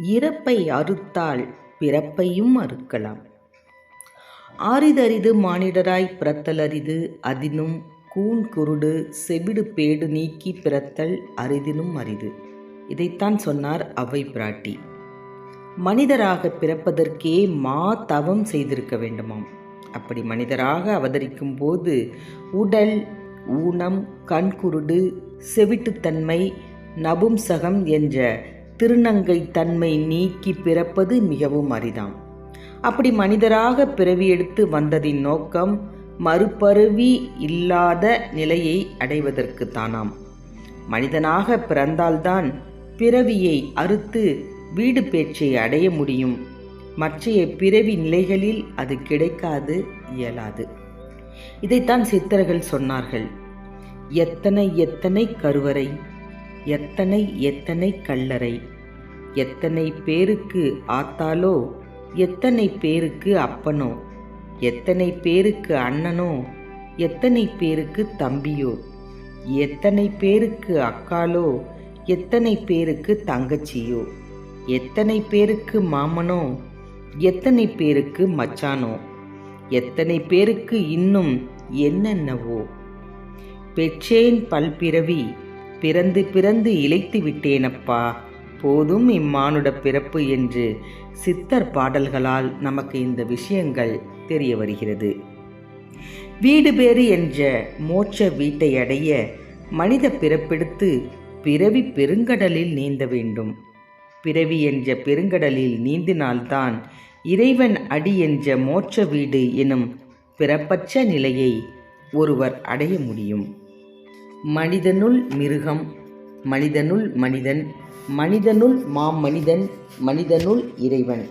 இறப்பை அறுத்தால் பிறப்பையும் அறுக்கலாம். ஆரிதரிது மானிடராய் பிறத்தல் அரிது அதினும் கூன் குருடு செவிடு பேடு நீக்கி பிறத்தல் அரிதினும் அரிது. இதைத்தான் சொன்னார் அவை பிராட்டி. மனிதராக பிறப்பதற்கே மா தவம் செய்திருக்க வேண்டுமாம். அப்படி மனிதராக அவதரிக்கும் போது உடல் ஊனம் கண்குருடு செவிட்டுத்தன்மை நபும்சகம் என்ற திருநங்கை தன்மை நீக்கி பிறப்பது மிகவும் அரிதாம். அப்படி மனிதராக பிறவி எடுத்து வந்ததின் நோக்கம் மறுபருவி இல்லாத நிலையை அடைவதற்கு தானாம். மனிதனாக பிறந்தால்தான் பிறவியை அறுத்து வீடு பேச்சை அடைய முடியும். மற்றைய பிறவி நிலைகளில் அது கிடைக்காது இயலாது. இதைத்தான் சித்தர்கள் சொன்னார்கள். எத்தனை எத்தனை கருவறை எத்தனை எத்தனை கல்லறை எத்தனை பேருக்கு ஆத்தாலோ எத்தனை பேருக்கு அப்பனோ எத்தனை பேருக்கு அண்ணனோ எத்தனை பேருக்கு தம்பியோ எத்தனை பேருக்கு அக்காலோ எத்தனை பேருக்கு தங்கச்சியோ எத்தனை பேருக்கு மாமனோ எத்தனை பேருக்கு மச்சானோ எத்தனை பேருக்கு இன்னும் என்னென்னவோ. பெற்றேன் பல்பிறவி பிறந்து பிறந்து இழைத்து விட்டேனப்பா போதும் இம்மானுட பிறப்பு என்று சித்தர் பாடல்களால் நமக்கு இந்த விஷயங்கள் தெரிய வருகிறது. வீடு பேறு என்ற மோட்ச வீட்டை அடைய மனித பிறப்பெடுத்து பிறவி பெருங்கடலில் நீந்த வேண்டும். பிறவி என்ற பெருங்கடலில் நீந்தினால்தான் இறைவன் அடி என்ற மோட்ச வீடு எனும் பிறப்பற்ற நிலையை ஒருவர் அடைய முடியும். மனிதனுள் மிருகம் மனிதனுள் மனிதன் மனிதனுள் மாமனிதன் மனிதனுள் இறைவன்.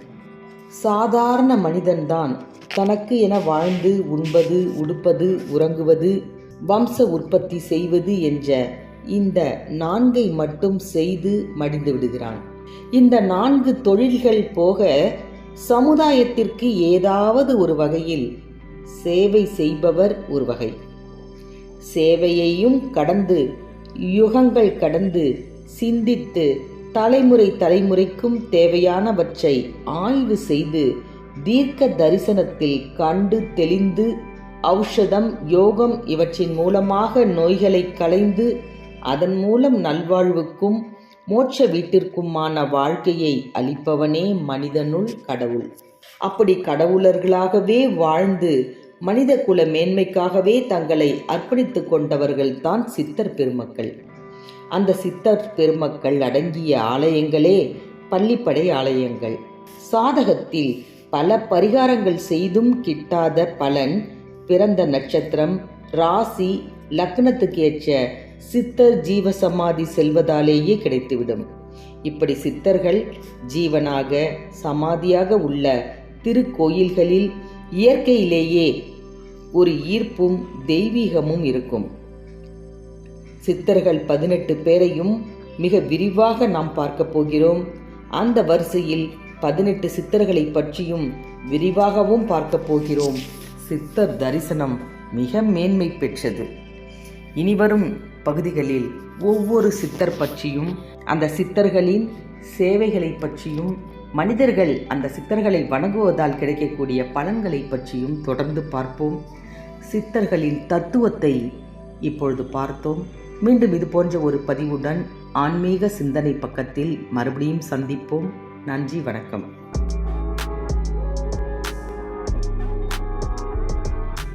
சாதாரண மனிதன்தான் தனக்கு என வாழ்ந்து உண்பது உடுப்பது உறங்குவது வம்ச உற்பத்தி செய்வது என்ற இந்த நான்கை மட்டும் செய்து மடிந்து விடுகிறான். இந்த நான்கு தொழில்கள் போக சமுதாயத்திற்கு ஏதாவது ஒரு வகையில் சேவை செய்பவர் ஒரு வகை. சேவையையும் கடந்து யுகங்கள் கடந்து சிந்தித்து தலைமுறை தலைமுறைக்கும் தேவையானவற்றை ஆய்வு செய்து தீர்க்க தரிசனத்தில் கண்டு தெளிந்து ஔஷதம் யோகம் இவற்றின் மூலமாக நோய்களை களைந்து அதன் மூலம் நல்வாழ்வுக்கும் மோட்ச வீட்டிற்குமான வாழ்க்கையை அளிப்பவனே மனிதனுள் கடவுள். அப்படி கடவுளர்களாகவே வாழ்ந்து மனித குல மேன்மைக்காகவே தங்களை அர்ப்பணித்து கொண்டவர்கள்தான் சித்தர் பெருமக்கள். அந்த சித்தர் பெருமக்கள் அடங்கிய ஆலயங்களே பள்ளிப்படை ஆலயங்கள். சாதகத்தில் பல பரிகாரங்கள் செய்தும் கிட்டாத பலன் பிறந்த நட்சத்திரம் ராசி லக்னத்துக்கேற்ற சித்தர் ஜீவசமாதி செல்வதாலேயே கிடைத்துவிடும். இப்படி சித்தர்கள் ஜீவனாக சமாதியாக உள்ள திருக்கோயில்களில் இயற்கையிலேயே ஒரு ஈர்ப்பும் தெய்வீகமும் இருக்கும். சித்தர்கள் பதினெட்டு பேரையும் மிக விரிவாக நாம் பார்க்க போகிறோம். அந்த வரிசையில் பதினெட்டு சித்தர்களை பற்றியும் விரிவாகவும் பார்க்க போகிறோம். சித்தர் தரிசனம் மிக மேன்மை பெற்றது. இனிவரும் பகுதிகளில் ஒவ்வொரு சித்தர் பற்றியும் அந்த சித்தர்களின் சேவைகளை பற்றியும் மனிதர்கள் அந்த சித்தர்களை வணங்குவதால் கிடைக்கக்கூடிய பலன்களை பற்றியும் தொடர்ந்து பார்ப்போம். சித்தர்களின் தத்துவத்தை இப்பொழுது பார்த்தோம். மீண்டும் இது போன்ற ஒரு பதிவுடன் ஆன்மீக சிந்தனை பக்கத்தில் மறுபடியும் சந்திப்போம். நன்றி வணக்கம்.